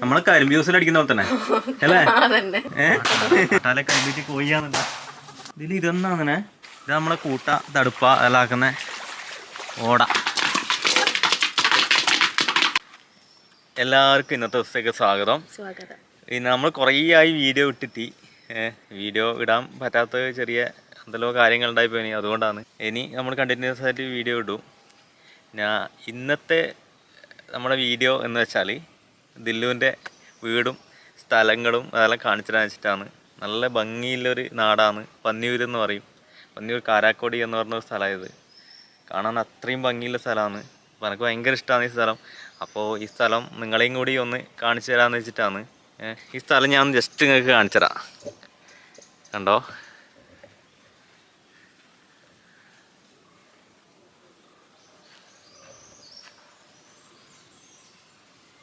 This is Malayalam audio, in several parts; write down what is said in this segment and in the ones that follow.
നമ്മളെ കരിമ്പ് ജ്യൂസിൽ അടിക്കുന്ന പോലെ തന്നെ. അല്ലേ? തല കരിമ്പിച്ച് കൊയ്യാന്നുണ്ട് ഇതിൽ ഇതൊന്നാന്നെ ഇത് നമ്മളെ കൂട്ട തടുപ്പ അതാക്കുന്ന ഓട. എല്ലാവർക്കും ഇന്നത്തെ ദിവസത്തേക്ക് സ്വാഗതം. സ്വാഗതം. പിന്നെ നമ്മൾ കുറേ ആയി വീഡിയോ ഇട്ടിട്ട് വീഡിയോ ഇടാൻ പറ്റാത്ത ചെറിയ എന്തെല്ലോ കാര്യങ്ങൾ ഉണ്ടായിപ്പോയി അതുകൊണ്ടാണ്. ഇനി നമ്മൾ കണ്ടിന്യൂസ് ആയിട്ട് വീഡിയോ ഇടും. ഞാൻ ഇന്നത്തെ നമ്മുടെ വീഡിയോ എന്ന് വെച്ചാൽ ദില്ലുവിന്റെ വീടും സ്ഥലങ്ങളും അതെല്ലാം കാണിച്ചിടാൻ വെച്ചിട്ടാണ്. നല്ല ഭംഗിയുള്ളൊരു നാടാണ് പന്നിയൂർ എന്ന് പറയും. പന്നിയൂർ കാരാക്കോടി എന്ന് പറഞ്ഞ ഒരു സ്ഥലമായത്. കാണാൻ അത്രയും ഭംഗിയുള്ള സ്ഥലമാണ്. അപ്പോൾ എനിക്ക് ഭയങ്കര ഇഷ്ടമാണ് ഈ സ്ഥലം. അപ്പോൾ ഈ സ്ഥലം നിങ്ങളെയും കൂടി ഒന്ന് കാണിച്ചു തരാമെന്ന് വെച്ചിട്ടാണ്. ഈ സ്ഥലം ഞാൻ ജസ്റ്റ് നിങ്ങൾക്ക് കാണിച്ചു തരാം. കണ്ടോ?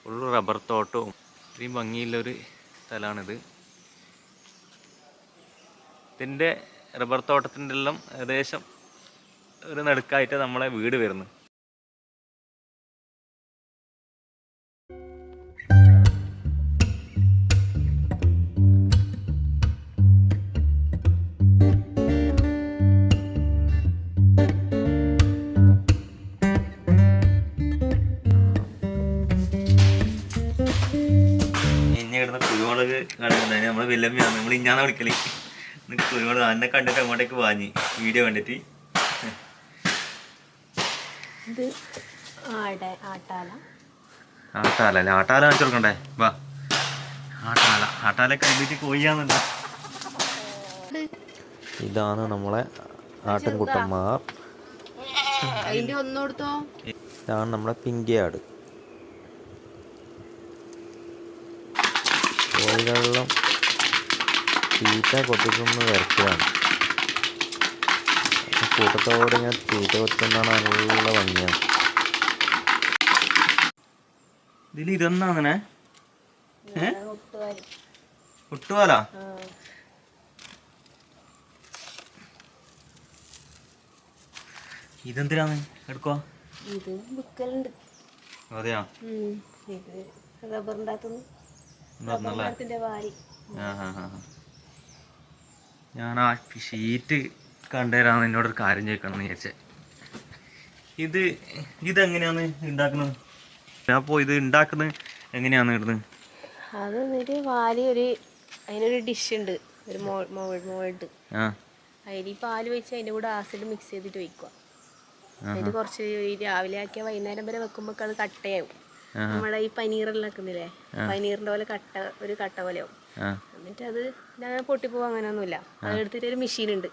ഫുള്ള് റബ്ബർ തോട്ടവും. ഇത്രയും ഭംഗിയുള്ളൊരു സ്ഥലമാണിത്. ഇതിന്റെ റബ്ബർ തോട്ടത്തിന്റെ എല്ലാം ഏകദേശം ഒരു നടുക്കായിട്ട് നമ്മളെ വീട് വരുന്നു വില്ലമ്മയാണ് നിങ്ങൾ ഇഞ്ഞാന്ന് വിളിക്കൽ? എന്നിട്ട് കുരുമുളക് എന്നെ കണ്ടിട്ട് അങ്ങോട്ടേക്ക് വാങ്ങി വീഡിയോ കണ്ടിട്ട്. ഇത് ആട്ടാല. ആട്ടാല അല്ലേ? ആട്ടാല കാണിച്ചു കൊടുക്കണ്ടേ? വാ. ആട്ടാല. ആട്ടാല കണ്ടിട്ട് കൊയ്യാന്നുണ്ട് ഇതാണ് നമ്മളെ ആട്ടിൻകുട്ടന്മാർ. ഇതാണ് നമ്മളെ പിങ്കിയാട്. കോഴികളിലും തീറ്റ കൊത്തിക്കുന്ന വരയ്ക്കുകയാണ് കൂട്ടത്തോടെ ഇങ്ങനെ തീറ്റ കൊത്തുന്നതാണ് നല്ല ഭംഗിയാണ്. ഇതിൽ ഇതൊന്നാങ്ങനെ ഒട്ടുപാല ഇതെന്തിനാണ്? എടുക്കുക ഇത് വിക്കലുണ്ട് അതെയാ. ഇത് റബ്ബറിന്റെ അകത്തുനിന്ന് വാരി ആ, ആ, ആ, ആ. ഞാൻ ആ ഷീറ്റ് കണ്ടുതരാന്ന് എന്നോട് ഒരു കാര്യം ചോദിക്കണം എന്ന് വിചാരിച്ചേ. ഇത് ഇതെങ്ങനെയാണ് ഉണ്ടാക്കുന്നത് ഞാൻ അപ്പോൾ ഇത് ഉണ്ടാക്കുന്നത് എങ്ങനെയാണ് ഇടുന്നത്? അത് എന്നിട്ട് പാൽ ഒരു അതിനൊരു ഡിഷ് ഉണ്ട്. ഒരു മോൾഡ്. അതിൽ പാൽ വെച്ച് അതിന്റെ കൂടെ ആസിഡ് മിക്സ് ചെയ്തിട്ട് വെക്കുക അതിൽ കുറച്ച് രാവിലെ ആക്കിയാൽ വൈകുന്നേരം വരെ വെക്കുമ്പോൾ അത് കട്ടയാവും നമ്മുടെ ഈ പനീറെല്ലാം ആക്കുന്നില്ലേ പനീറിന്റെ പോലെ കട്ട ഒരു കട്ട പോലെയാവും ആ. എന്നിട്ട് അത് ഞാൻ പൊട്ടിപ്പോ അങ്ങനെയൊന്നുമില്ല. അത് എടുത്തിട്ട് ഒരു മെഷീൻ ഉണ്ട്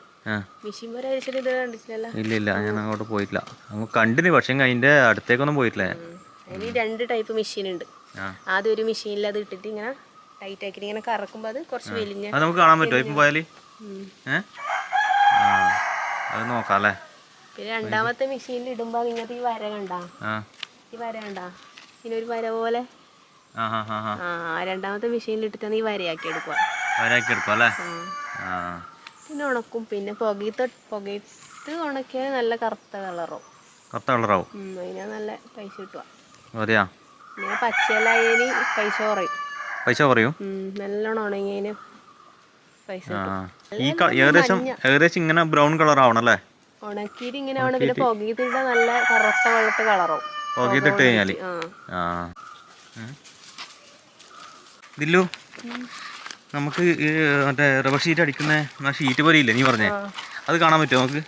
മെഷീൻ വരെ ഇത് കണ്ടിട്ടില്ലല്ലോ? ഇല്ല ഇല്ല. ഞാൻ അങ്ങോട്ട് പോയിട്ടില്ല. അങ്ങ് കണ്ടിന് പക്ഷേ അതിന്റെ അടുത്തേക്കൊന്നും പോയിട്ടില്ല അതിന് രണ്ട് ടൈപ്പ് മെഷീൻ ഉണ്ട് ആദ്യം ഒരു മെഷീനിൽ അത് ഇട്ടിട്ട് ഇങ്ങനെ ടൈറ്റ് ആക്കിയിട്ട് ഇങ്ങനെ കറക്കുമ്പോൾ അത് കുറച്ച് വലിഞ്ഞ നമുക്ക് കാണാൻ പറ്റുമോ? ഇപ്പം പോയാൽ അത് നോക്കാം അല്ലേ? പിന്നെ രണ്ടാമത്തെ മെഷീനിൽ ഇടുമ്പോൾ ഇങ്ങനത്തെ ഈ വര കണ്ടാ? ഈ വര കണ്ടാ? പിന്നെ ഒരു വര പോലെ. രണ്ടാമത്തെ മെഷീനിൽ ഇട്ടിട്ടാണ് ഈ വരയാക്കി എടുക്കുക വരാക്കി എടുക്കും അല്ലേ പിന്നെ ഉണക്കും. പിന്നെ പുകയത്ത് പുകയത്ത് ഉണക്കിയാൽ നല്ല കറുത്ത കളറും. കറുത്ത കളറാവും. അതിനാ നല്ല പൈസ കിട്ടുക അതെയാ? പിന്നെ പച്ചയിലായതിന് പൈസ കുറയും. പൈസ കുറയും? നല്ലോണം ഉണങ്ങിയതിന് പൈസ ഈ ഏകദേശം ഏകദേശം ഇങ്ങനെ ബ്രൗൺ കളർ ആവണം അല്ലേ? ഉണക്കിയിട്ട് ഇങ്ങനെ ആവണം പിന്നെ പുകയത്തിട്ട നല്ല കറുത്ത വെള്ളത്തെ കളറാവും പുകയത്തിട്ട് കഴിഞ്ഞാൽ. ആ. ദില്ലു നമുക്ക് ഈ മറ്റേ റബ്ബർ ഷീറ്റ് അടിക്കുന്ന ആ ഷീറ്റ് പോലെ ഇല്ലേ നീ പറഞ്ഞേ? അത് കാണാൻ പറ്റുമോ നമുക്ക്?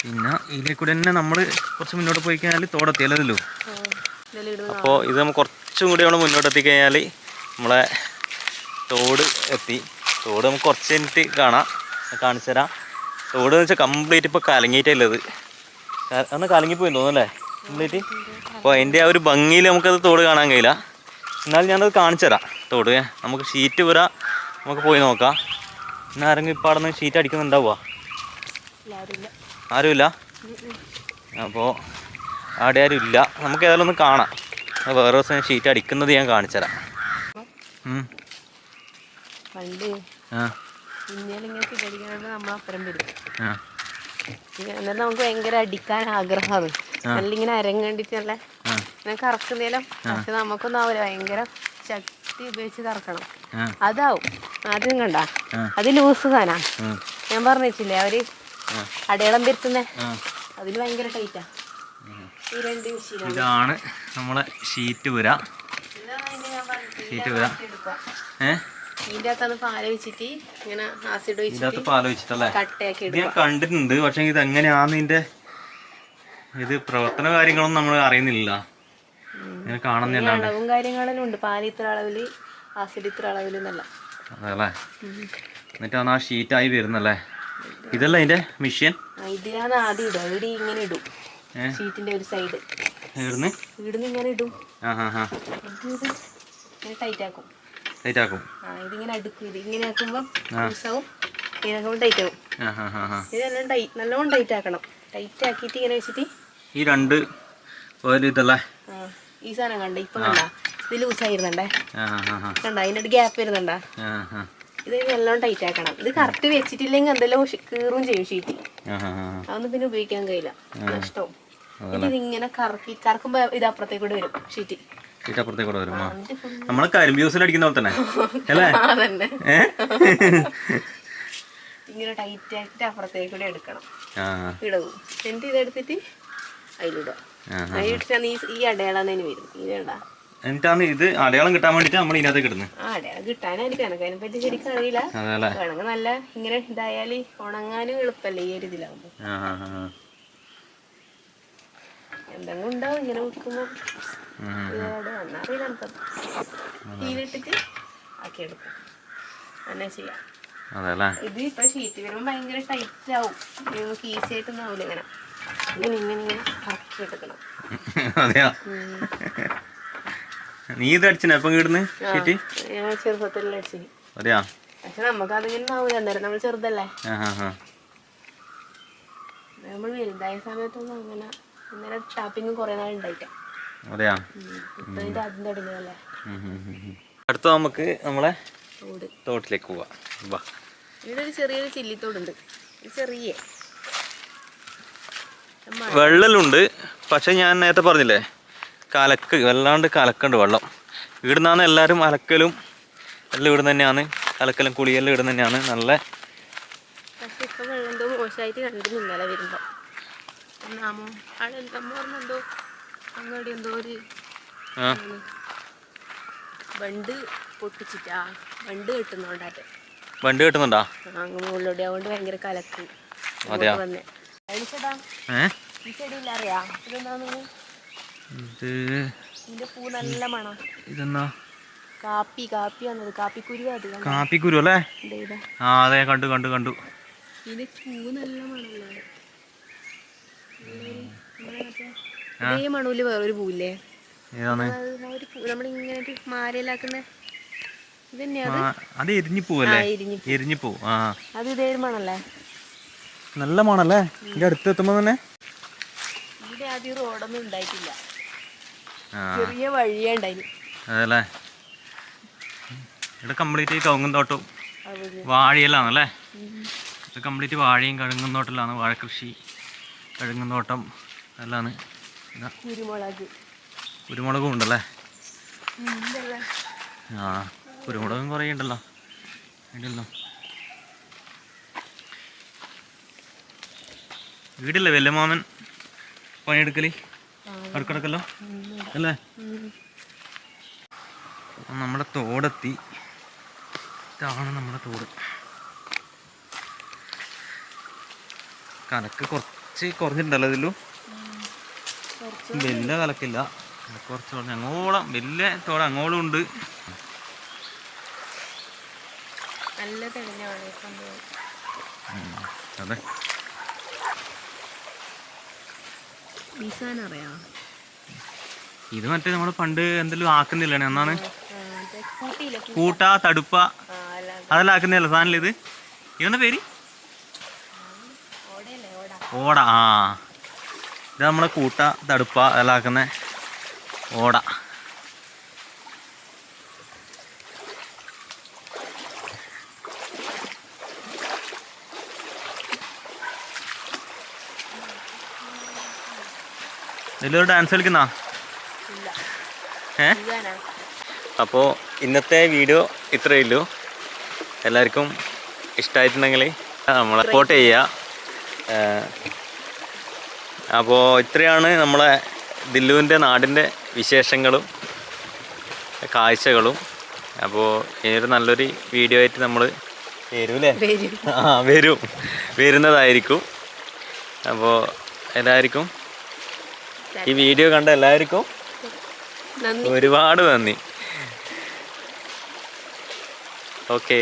പിന്നെ ഇതിലെ കൂടെ തന്നെ നമ്മൾ കുറച്ച് മുന്നോട്ട് പോയി കഴിഞ്ഞാൽ തോടെത്തിയല്ലോ അപ്പോൾ ഇത് നമ്മൾ കുറച്ചും കൂടി നമ്മൾ മുന്നോട്ട് എത്തിക്കഴിഞ്ഞാൽ നമ്മളെ തോട് എത്തി. തോട് നമുക്ക് കുറച്ച് കഴിഞ്ഞിട്ട് കാണാം. കാണിച്ചു തരാം. തോട് എന്ന് വെച്ചാൽ കംപ്ലീറ്റ് ഇപ്പോൾ കലങ്ങിയിട്ടുള്ളത് അന്ന് കലങ്ങിപ്പോയി തോന്നല്ലേ കംപ്ലീറ്റ് അപ്പോൾ അതിന്റെ ആ ഒരു ഭംഗിയിൽ നമുക്കത് തോട് കാണാൻ കഴിയില്ല. എന്നാലും ഞാനത് കാണിച്ചു തരാം തോട്. നമുക്ക് ഷീറ്റ് വരാ നമുക്ക് പോയി നോക്കാം. ഇന്ന് ആരെങ്കിലും ഇപ്പൊ അവിടെ നിന്ന് ഷീറ്റ് അടിക്കുന്നുണ്ടാവുക. ആരുമില്ല? അപ്പോ. അപ്പോൾ അവിടെ ആരും ഇല്ല. നമുക്ക് ഏതായാലും ഒന്ന് കാണാം. വേറെ ദിവസം ഷീറ്റ് അടിക്കുന്നത് ഞാൻ കാണിച്ചു തരാം. ആ. നമ്മൾ അപ്പുറം വരും. ആ. പിന്നെ എന്നിട്ട് നമുക്ക് ഭയങ്കര അടിക്കാൻ ആഗ്രഹമാണ്. നല്ല ഇങ്ങനെ അരങ്ങണ്ടിട്ട് നല്ല ആ. ഇങ്ങനെ കറക്കുന്നേലും പക്ഷെ നമുക്കൊന്നും ആവില്ല ഭയങ്കര ശക്തി ഉപയോഗിച്ച് കറക്കണം. അതാവും. ആദ്യം കണ്ട. അത് ലൂസ് സാധനാ. ഞാൻ പറഞ്ഞിട്ടില്ലേ? അവർ അടയാളം പെരുത്തുന്നേ? അതിന് ഭയങ്കര ടൈറ്റാ. ഇതാണ് നമ്മളെ ഷീറ്റ് പുര. ഷീറ്റ് പുര. ഏ? ഇതിന്റെ അകത്താണ് പാൽ വെച്ചിട്ട് ഇങ്ങനെ ആസിഡ് ഇതിനകത്ത് വെച്ചിട്ടല്ലേ? കട്ടയാക്കി ഇത് എടുക്കും ഞാൻ കണ്ടിട്ടുണ്ട്. പക്ഷെ ഇത് എങ്ങനെയാന്ന് ഇതിന്റെ ഇത് പ്രവർത്തന കാര്യങ്ങളൊന്നും നമ്മൾ അറിയുന്നില്ല. ഇങ്ങനെ കാണുന്നില്ലാണ്ട് അളവും കാര്യങ്ങളും ഉണ്ട്. പാൽ ഇത്ര അളവിൽ ആസിഡ് ഇത്ര അളവിൽ എന്നല്ല. അതല്ലേ എന്നിട്ടാണ് ആ ഷീറ്റായി വരുന്നല്ലേ? ഇതല്ല ഇതിന്റെ മെഷീൻ ഇതിലാണ് ആദ്യം ഇടുക. ഇവിടെ ഇങ്ങനെ ഇടും. ഏ? ഷീറ്റിന്റെ ഒരു സൈഡ് ഇവിടുന്ന് ഇവിടുന്ന് ഇങ്ങനെ ഇടും. ആ ഹാ ഹാ ഇത് ഇത്? ഇങ്ങനെ ടൈറ്റ് ആക്കും. ടൈറ്റ് ആക്കും. ആ ഇതിങ്ങനെ അടുക്കും. ഇത് ഇങ്ങനെ ആക്കുമ്പോൾ ലൂസാവും ഇങ്ങനെ ആക്കുമ്പോൾ ടൈറ്റ് ആവും. ഇതെല്ലാം ടൈറ്റ് നല്ലോണം ടൈറ്റ് ആക്കണം. ടൈറ്റ് ആക്കിയിട്ട് ഇങ്ങനെ വെച്ചിട്ട് ഈ രണ്ട് ഒരു ഇതല്ലേ ഈ സാധനം കണ്ട? ഇപ്പം കണ്ട? ഇത് ലൂസായിരുന്നുണ്ടേ കണ്ട? അതിന്റെ ഗ്യാപ്പ് വരുന്നുണ്ടാ? ഇത് നല്ലോണം ടൈറ്റ് ആക്കണം. ഇത് കറക്റ്റ് വെച്ചിട്ടില്ലെങ്കിൽ എന്തെല്ലാം കീറും ചെയ്യും ഷീറ്റ് അതൊന്നും പിന്നെ ഉപയോഗിക്കാൻ കഴിയില്ല. നഷ്ടവും. ഇതിങ്ങനെ കറക്കി കറക്കുമ്പോൾ ഇത് അപ്പുറത്തേക്കൂടെ വരും ഷീറ്റ് ഷീറ്റ് അപ്പുറത്തേക്ക് കൂടെ full- നമ്മളെ കരിമ്പ് ജ്യൂസിൽ അടിക്കുന്ന പോലെ തന്നെ. അല്ലേ? ആ ഇങ്ങനെ ടൈറ്റ് ആയിട്ട് അപ്പുറത്തേക്ക് കൂടെ എടുക്കണം. ഇടവും എന്നിട്ട് ഇതെടുത്തിട്ട് അതിലിടുക. ഈ ഈ അടയാളം തന്നെ വരും ഇതേണ്ട എന്നിട്ടാണ് ഇത് അടയാളം കിട്ടാൻ വേണ്ടിട്ട് നമ്മൾ ഇതിനകത്ത് ഇടുന്നത്. അടയാളം കിട്ടാനായിരിക്കും. എനിക്ക് അതിനെ പറ്റി ശരിക്കും അറിയില്ല. വേണമെങ്കിൽ നല്ല ഇങ്ങനെ ഇതായാൽ ഉണങ്ങാനും എളുപ്പമല്ലേ ഈ ഒരു ആ. എന്തെങ്കിലും ഉണ്ടാവും ഇങ്ങനെ വന്നറിയില്ല തീയിലിട്ടിട്ട് അങ്ങനെ ചെയ്യാം. അതല്ലേ? ഇത് ഇപ്പൊ ഷീറ്റ് വരുമ്പോൾ ഭയങ്കര ടൈറ്റ് ആവും. നമുക്ക് ഈസി ആയിട്ടൊന്നും ആവില്ല ഇങ്ങനെ. ഇങ്ങനെ ഇങ്ങനെ ഇങ്ങനെ കറക്കി എടുക്കണം. നീ ഇത് അടിച്ചിനെ? കിടന്ന്? ഷീറ്റ് ഞാൻ ചെറുപ്പത്തിലെല്ലാം അടിച്ചു. അതെയാ? പക്ഷെ നമുക്ക് അതിങ്ങനെ ആവില്ല അന്നേരം നമ്മൾ ചെറുതല്ലേ. നമ്മൾ വലുതായ സമയത്തൊന്നും അങ്ങനെ അന്നേരം ടാപ്പിങ് കുറേ നാൾ ഉണ്ടായിട്ടാ. അതെയാ? ഇപ്പൊ ആദ്യം തുടങ്ങിയതല്ലേ. അടുത്ത നമുക്ക് നമ്മളെ തോട്. തോട്ടിലേക്ക് പോവാം. വാ. ഇവിടെ ഒരു ചെറിയൊരു ചില്ലിത്തോടുണ്ട്. ചെറിയ. വെള്ളലുണ്ട്. പക്ഷെ ഞാൻ നേരത്തെ പറഞ്ഞില്ലേ കലക്ക് വല്ലാണ്ട് കലക്കുണ്ട് വെള്ളം. ഇവിടുന്നാണ് എല്ലാവരും അലക്കലും എല്ലാം ഇവിടുന്ന് തന്നെയാണ്. അലക്കലും കുളിയെല്ലാം ഇവിടുന്ന് തന്നെയാണ്. നല്ല പക്ഷെ ഇപ്പൊ വെള്ളം മോശമായിട്ട് കണ്ടിരുന്നില്ല ഇന്നലെ അങ്ങോട്ട് എന്തോ ഒരു ബണ്ട് പൊട്ടിച്ചിട്ടാ. ബണ്ട് കെട്ടുന്നോണ്ടാട്ടെ വണ്ടി കിട്ടുന്നുണ്ടോ? അങ്ങ് മുകളിലൂടെ. അതുകൊണ്ട് ഭയങ്കര കലക്ക്. അതെയോ? ഇങ്ങോട്ട് വന്നേ. ഈ ചെടിയില്ല അറിയാ? ഇതെന്താന്ന്? ഇത് ഇതിന്റെ പൂ നല്ല മണം. ഇതെന്നാ? കാപ്പി കാപ്പി വന്നത്. കാപ്പിക്കുരു അത് കണ്ടോ? കാപ്പിക്കുരു അല്ലേ. ആ അതെ കണ്ടു കണ്ടു കണ്ടു. ഇതിന്റെ പൂ നല്ല മണല്ലേ? ഇതേ മണൂൽ വേറൊരു പൂവില്ലേ? നമ്മളിങ്ങനെ മാലയിലാക്കുന്ന അത്? എരിഞ്ഞു പോവല്ലേ? എരിഞ്ഞി പോവും ആ. അത് ഇതേ മണല്ലേ? നല്ല മണല്ലേ? ഇതിന്റെ അടുത്ത് എത്തുമ്പോ തന്നെ? ഇവിടെ ആദ്യം റോഡൊന്നും ഉണ്ടായിട്ടില്ല. ചെറിയ വഴിയേ ഉണ്ടായിരുന്നു അതല്ലേ? ഇവിടെ കംപ്ലീറ്റ് കവുങ്ങും തോട്ടവും. വാഴയിലാണല്ലേ ഇത് കംപ്ലീറ്റ് വാഴയും കഴുങ്ങും വാഴ വാഴക്കൃഷി കഴുങ്ങും തോട്ടം നല്ലതാണ് കുരുമുളക്. കുരുമുളകും ഉണ്ടല്ലേ? ആ കുരുമുളകും കുറേ ഉണ്ടല്ലോ. ഉണ്ടല്ലോ. വീടില്ലേ വല്യമാമൻ പണിയെടുക്കൽ? അടുക്കടക്കല്ലോ അല്ലേ? നമ്മുടെ തോടെത്തി. ഇതാണ് നമ്മുടെ തോട്. കനക്ക് കുറച്ച് കുറഞ്ഞിട്ടുണ്ടല്ലോ ഇതിലും. കുറച്ച് വലിയ കലക്കില്ല. കലക്ക് കുറച്ച് കുറഞ്ഞ് അങ്ങോളം വലിയ തോട അങ്ങോളം ഉണ്ട്. അതെ. ഇത് മറ്റേ നമ്മൾ പണ്ട് എന്തെങ്കിലും ആക്കുന്നില്ല എന്നാണ്? കൂട്ടാ തടുപ്പ. അതെല്ലാം ആക്കുന്നില്ല സാധനം ഇത്? ഇവന്റെ പേര്? ഓട ആ. ഇത് നമ്മളെ കൂട്ട തടുപ്പ അതെല്ലാം ആക്കുന്ന ഓട. ഇതിലൊരു ഡാൻസ് കളിക്കുന്ന? ഏ? അപ്പോൾ ഇന്നത്തെ വീഡിയോ ഇത്രയേ ഉള്ളൂ. എല്ലാവർക്കും ഇഷ്ടമായിട്ടുണ്ടെങ്കിൽ നമ്മളെ സപ്പോർട്ട് ചെയ്യുക. അപ്പോൾ ഇത്രയാണ് നമ്മളെ ദില്ലുവിന്റെ നാടിന്റെ വിശേഷങ്ങളും കാഴ്ചകളും. അപ്പോൾ ഇനിയൊരു നല്ലൊരു വീഡിയോ ആയിട്ട് നമ്മൾ വരൂലേ? വരും. ആ വരും. വരുന്നതായിരിക്കും. അപ്പോൾ എല്ലാവർക്കും ഈ വീഡിയോ കണ്ട എല്ലാവർക്കും നന്ദി. ഒരുപാട് നന്ദി. ഓക്കേ.